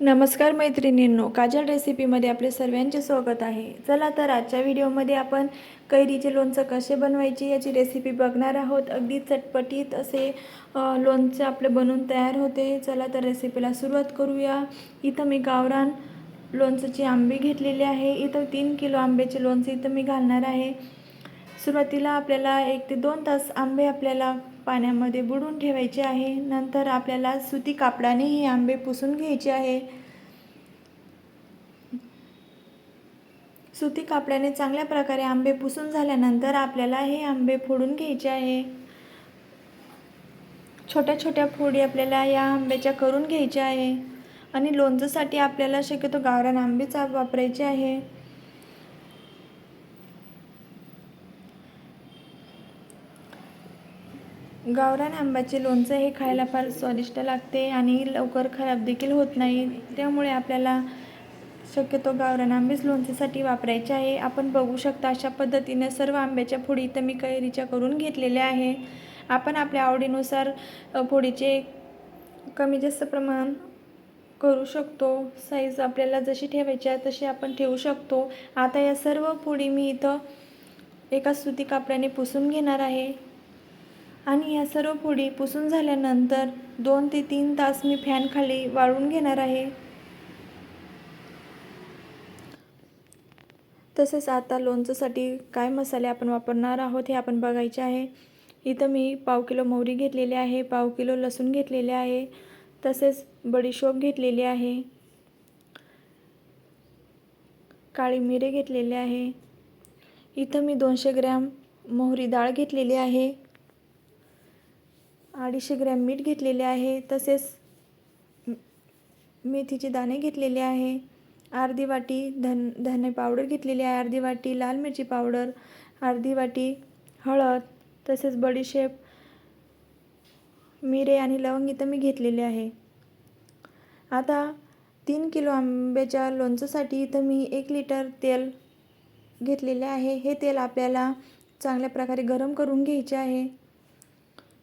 नमस्कार मैत्रिणींनो काजल रेसिपीमध्ये आपले सर्वांचे स्वागत आहे. चला तर आजच्या व्हिडिओमध्ये आपण कैरीचे लोणचं कसे बनवायचे याची रेसिपी बघणार आहोत. अगदी चटपटीत असे लोणचं आपलं बनवून तयार होते. चला तर रेसिपीला सुरुवात करूया. इथं मी गावरान लोणचंची आंबे घेतलेले आहे. इथं तीन किलो आंब्याचे लोणचं इथं मी घालणार आहे. सुरुवातीला आपल्याला एक ते दोन तास आंबे आपल्याला पाण्यामध्ये बुडून ठेवायचे आहे. नंतर आपल्याला सुती कापडाने हे आंबे पुसून घ्यायचे आहे. सुती कापडाने चांगल्या प्रकारे आंबे पुसून झाल्यानंतर आपल्याला हे आंबे फोडून घ्यायचे आहे. छोट्या छोट्या फोडी आपल्याला या आंब्याच्या करून घ्यायच्या आहे. आणि लोणचंसाठी आपल्याला शक्यतो गावरान आंबेचा वापरायचे आहे. गावरान आंब्याचे लोणचं हे खायला फार स्वादिष्ट लागते आणि लवकर खराब देखील होत नाही. त्यामुळे आपल्याला शक्यतो गावरान आंबेच लोणचेसाठी वापरायचे आहे. आपण बघू शकता अशा पद्धतीने सर्व आंब्याच्या फोडी इथं मी कैरीच्या करून घेतलेल्या आहे. आपण आपल्या आवडीनुसार फोडीचे कमी जास्त प्रमाण करू शकतो. साईज आपल्याला जशी ठेवायची आहे तशी आपण ठेवू शकतो. आता या सर्व फोडी मी इथं एका सुती कापडाने पुसून घेणार आहे. आणि या सर्व फोडी पुसून झाल्यानंतर दोन ते तीन तास मी फॅनखाली वाळून घेणार आहे. तसेच आता लोणचंसाठी काय मसाले आपण वापरणार आहोत हे आपण बघायचे आहे. इथं मी पाव किलो मोहरी घेतलेली आहे पाव किलो लसूण घेतलेले आहे तसेच बडीशोप घेतलेली आहे काळी मिरे घेतलेले आहे. इथं मी दोनशे ग्रॅम मोहरी डाळ घेतलेली आहे. अडीचशे ग्रॅम मीठ घेतलेले आहे तसेच मेथीचे दाणे घेतलेले आहे अर्धी वाटी धन धने पावडर घेतलेली आहे अर्धी वाटी लाल मिरची पावडर अर्धी वाटी हळद तसेच बडीशेप मिरे आणि लवंग इथं मी घेतलेले आहे. आता तीन किलो आंब्याच्या लोणचंसाठी इथं मी एक लिटर तेल घेतलेले आहे. हे तेल आपल्याला चांगल्या प्रकारे गरम करून घ्यायचे आहे.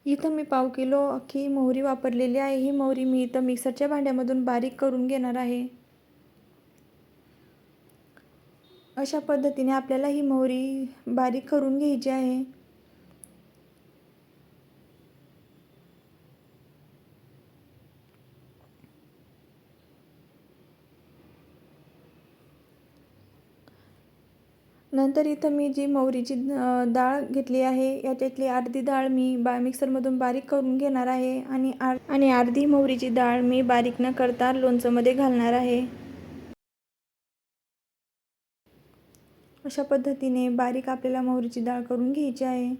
इथं मी पाव किलो अख्खी मोहरी वापरलेली आहे. ही मोहरी मी इथं मिक्सरच्या भांड्यामधून बारीक करून घेणार आहे. अशा पद्धतीने आपल्याला ही मोहरी बारीक करून घ्यायची आहे. नंतर इथं मी जी मोहरीची डाळ घेतली आहे याच्यातली अर्धी डाळ मी बा मिक्सरमधून बारीक करून घेणार आहे आणि आर आणि अर्धी मोहरीची डाळ मी बारीक न करता लोणचंमध्ये घालणार आहे. अशा पद्धतीने बारीक आपल्याला मोहरीची डाळ करून घ्यायची आहे.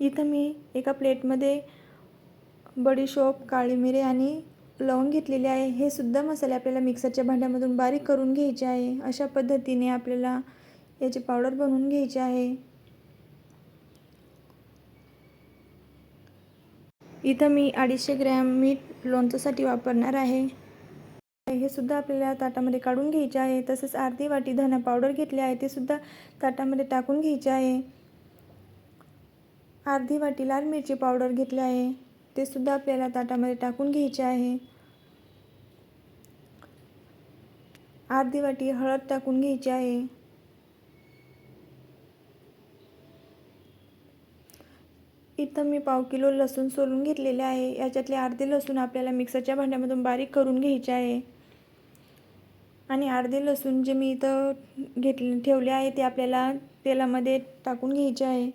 इथं मी एका प्लेटमध्ये बडीशोप काळी मिरे आणि लवंग घेतलेले आहे. हे सुद्धा मसाले आपल्याला मिक्सरच्या भांड्यामधून बारीक करून घ्यायचे आहे. अशा पद्धतीने आपल्याला याची पावडर बनवून घ्यायची आहे. इथं मी अडीचशे ग्रॅम मीठ लोणचंसाठी वापरणार आहे. हे सुद्धा आपल्याला ताटामध्ये काढून घ्यायचे आहे. तसेच अर्धी वाटी धना पावडर घेतली आहे. ते सुद्धा ताटामध्ये टाकून घ्यायचे आहे. अर्धी वाटी लाल मिरची पावडर घेतली आहे. ते सुद्धा आपल्याला ताटामध्ये टाकून घ्यायचे आहे. अर्धी वाटी हळद टाकून घ्यायची आहे. इथं मी पाव किलो लसूण सोलून घेतलेले आहे. याच्यातले अर्धे लसूण आपल्याला मिक्सरच्या भांड्यामधून बारीक करून घ्यायचे आहे. आणि अर्धे लसूण जे मी इथं घेतले ठेवले आहे ते आपल्याला तेलामध्ये टाकून घ्यायचे आहे.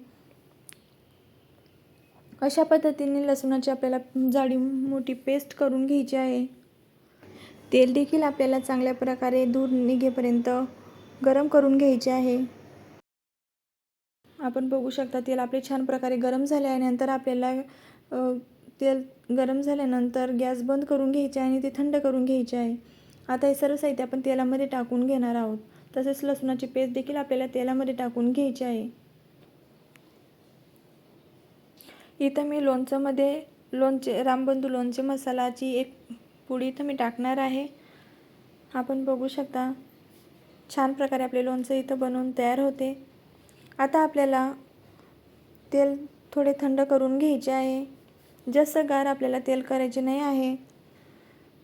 अशा पद्धतीने लसूणाची आपल्याला जाडी मोठी पेस्ट करून घ्यायची आहे? तेल देखील आपल्याला चांगल्या प्रकारे दूर निघेपर्यंत गरम करून घ्यायचे आहे. आपण बघू शकता तेल आपले छान प्रकारे गरम झाले नंतर आपल्याला तेल गरम झाल्यानंतर गॅस बंद करून घ्यायचे आहे आणि ते थंड करून घ्यायचे आहे. आता हे सर्व साहित्य आपण तेलामध्ये टाकून घेणार आहोत. तसेच लसूणाची पेस्ट देखील आपल्याला तेलामध्ये टाकून घ्यायची आहे. इथं मी लोणचंमध्ये लोणचे रामबंधू लोणचे मसालाची एक पुडी इथं मी टाकणार आहे. आपण बघू शकता छान प्रकारे आपले लोणचं इथं बनवून तयार होते. आता आपल्याला तेल थोडे थंड करून घ्यायचे आहे. जास्त गार आपल्याला तेल करायचे नाही आहे.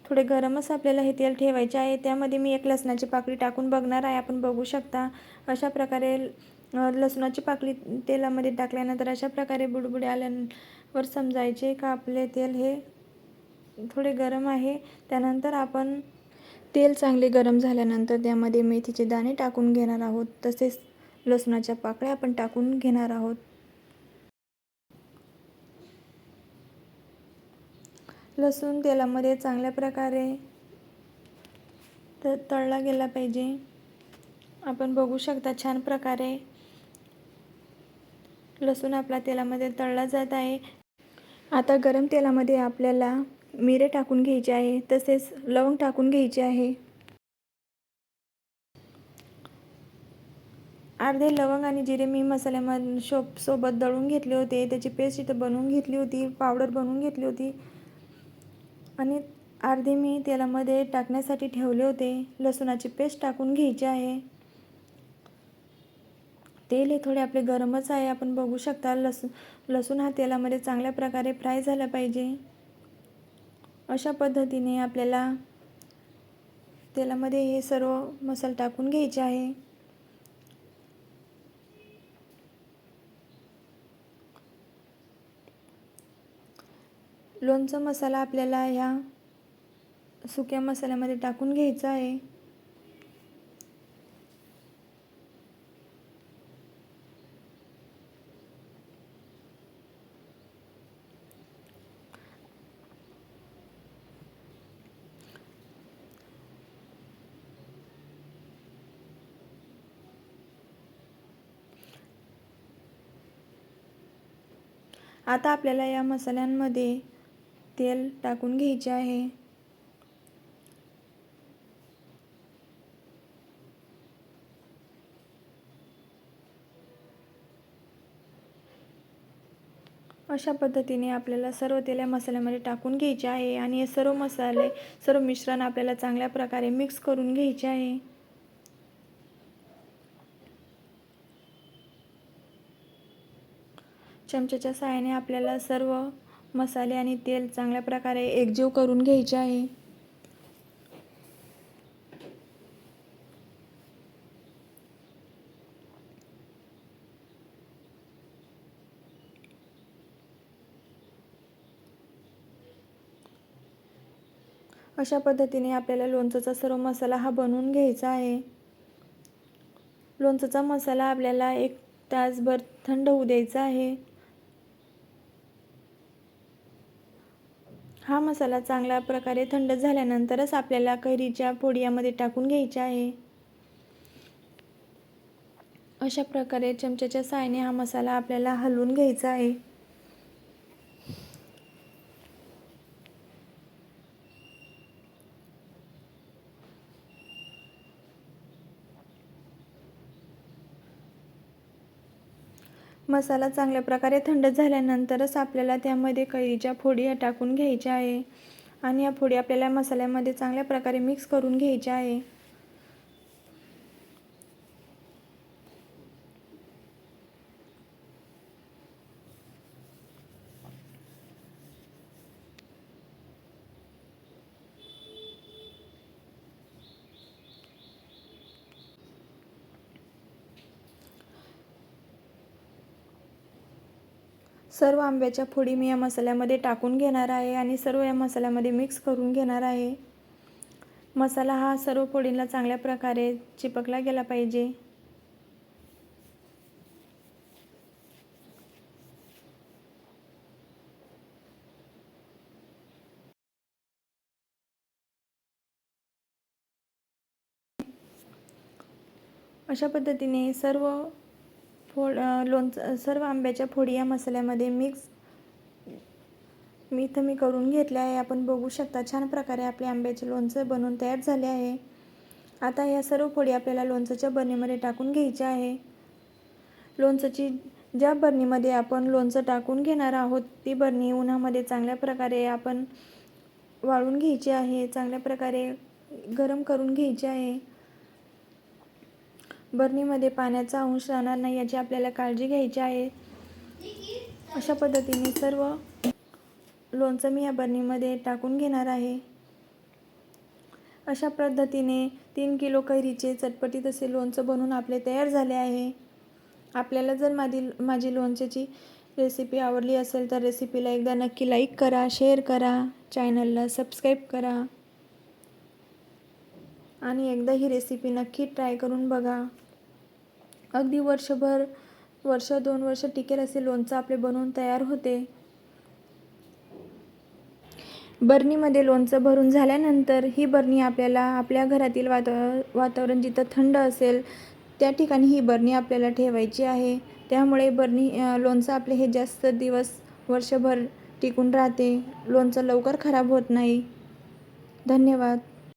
थोडे गरमच आपल्याला हे तेल ठेवायचे आहे. त्यामध्ये मी एक लसणाची पाकळी टाकून बघणार आहे. आपण बघू शकता अशा प्रकारे लसणाची पाकळी तेलामध्ये टाकल्यानंतर अशा प्रकारे बुडबुडे आल्यावर समजायचे का आपले तेल हे थोडे गरम आहे. त्यानंतर आपण तेल चांगले गरम झाल्यानंतर त्यामध्ये मेथीचे दाणे टाकून घेणार आहोत. तसेच लसणाच्या पाकळ्या आपण टाकून घेणार आहोत. लसूण तेलामध्ये चांगल्या प्रकारे तर तळला गेला पाहिजे. आपण बघू शकता छान प्रकारे लसूण आपला तेलामध्ये तळला जात आहे. आता गरम तेलामध्ये आपल्याला मिरे टाकून घ्यायचे आहे तसेच लवंग टाकून घ्यायचे आहे. अर्धे लवंग आणि जिरे मी मसाल्यामध्ये शोप सोबत दळून घेतले होते. त्याची पेस्ट इथं बनवून घेतली होती पावडर बनवून घेतली होती. आणि अर्धे मी तेलामध्ये टाकण्यासाठी ठेवले होते. लसूणाची पेस्ट टाकून घ्यायची आहे. तेल हे थोडे आपले गरमच आहे. आपण बघू शकता लसूण लसूण हा तेलामध्ये चांगल्या प्रकारे फ्राय झाला पाहिजे. अशा पद्धतीने आपल्याला तेलामध्ये हे सर्व मसाले टाकून घ्यायचे आहे. लोणचं मसाला आपल्याला ह्या सुक्या मसाल्यामध्ये टाकून घ्यायचा आहे. आता आपल्याला या मसाल्यांमध्ये तेल टाकून घ्यायचे आहे. अशा पद्धतीने आपल्याला सर्व तेल या मसाल्यामध्ये टाकून घ्यायचे आहे आणि हे सर्व मसाले सर्व मिश्रण आपल्याला चांगल्या प्रकारे मिक्स करून घ्यायचे आहे. चमच्याच्या सहाय्याने आपल्याला सर्व मसाले आणि तेल चांगल्या प्रकारे एकजीव करून घ्यायचे आहे. अशा पद्धतीने आपल्याला लोणचाचा सर्व मसाला हा बनवून घ्यायचा आहे. लोणचाचा मसाला आपल्याला एक तासभर थंड होऊ द्यायचा आहे हा मसाला चांगल्या प्रकारे थंड झाल्यानंतरच आपल्याला कैरीच्या फोडियामध्ये टाकून घ्यायचा आहे. अशा प्रकारे चमच्याच्या साहाय्याने हा मसाला आपल्याला हलवून घ्यायचा आहे. मसाला चांगल्या प्रकारे थंड झाल्यानंतरच आपल्याला त्यामध्ये कैरीच्या फोडी या टाकून घ्यायच्या आहे. आणि या फोडी आपल्याला मसाल्यामध्ये चांगल्या प्रकारे मिक्स करून घ्यायच्या आहे. सर्व आंब्याच्या फोडी मी या मसाल्यामध्ये टाकून घेणार आहे आणि सर्व या मसाल्यामध्ये मिक्स करून घेणार आहे. मसाला हा सर्व फोडींना चांगल्या प्रकारे चिपकला गेला पाहिजे. अशा पद्धतीने सर्व फोड लोणचं सर्व आंब्याच्या फोडी या मसाल्यामध्ये मिक्स मी इथं मी करून घेतले आहे. आपण बघू शकता छान प्रकारे आपले आंब्याचे लोणचं बनवून तयार झाले आहे. आता या सर्व फोडी आपल्याला लोणचंच्या बरणीमध्ये टाकून घ्यायच्या आहे. लोणचंची ज्या बरणीमध्ये आपण लोणचं टाकून घेणार आहोत ती बरणी उन्हामध्ये चांगल्या प्रकारे आपण वाळून घ्यायची आहे चांगल्या प्रकारे गरम करून घ्यायची आहे. बरणीमध्ये पाण्याचा अंश राहणार नाही याची आपल्याला काळजी घ्यायची आहे. अशा पद्धतीने सर्व लोणचं मी या बरणीमध्ये टाकून घेणार आहे. अशा पद्धतीने तीन किलो कैरीचे चटपटीत असे लोणचं बनवून आपले तयार झाले आहे. आपल्याला जर माझी माझी लोणच्याची रेसिपी आवडली असेल तर रेसिपीला एकदा नक्की लाईक करा शेअर करा चॅनलला सबस्क्राईब करा. आणि एकदा ही रेसिपी नक्की ट्राय करून बघा. अगदी वर्षभर वर्ष दोन वर्ष टिकेल असे लोणचं आपले बनवून तयार होते. बरणीमध्ये लोणचं भरून झाल्यानंतर ही बरणी आपल्याला आपल्या घरातील वाता वातावरण जिथं थंड असेल त्या ठिकाणी ही बरणी आपल्याला ठेवायची आहे. त्यामुळे बरणी लोणचं आपले हे जास्त दिवस वर्षभर टिकून राहते. लोणचं लवकर खराब होत नाही. धन्यवाद.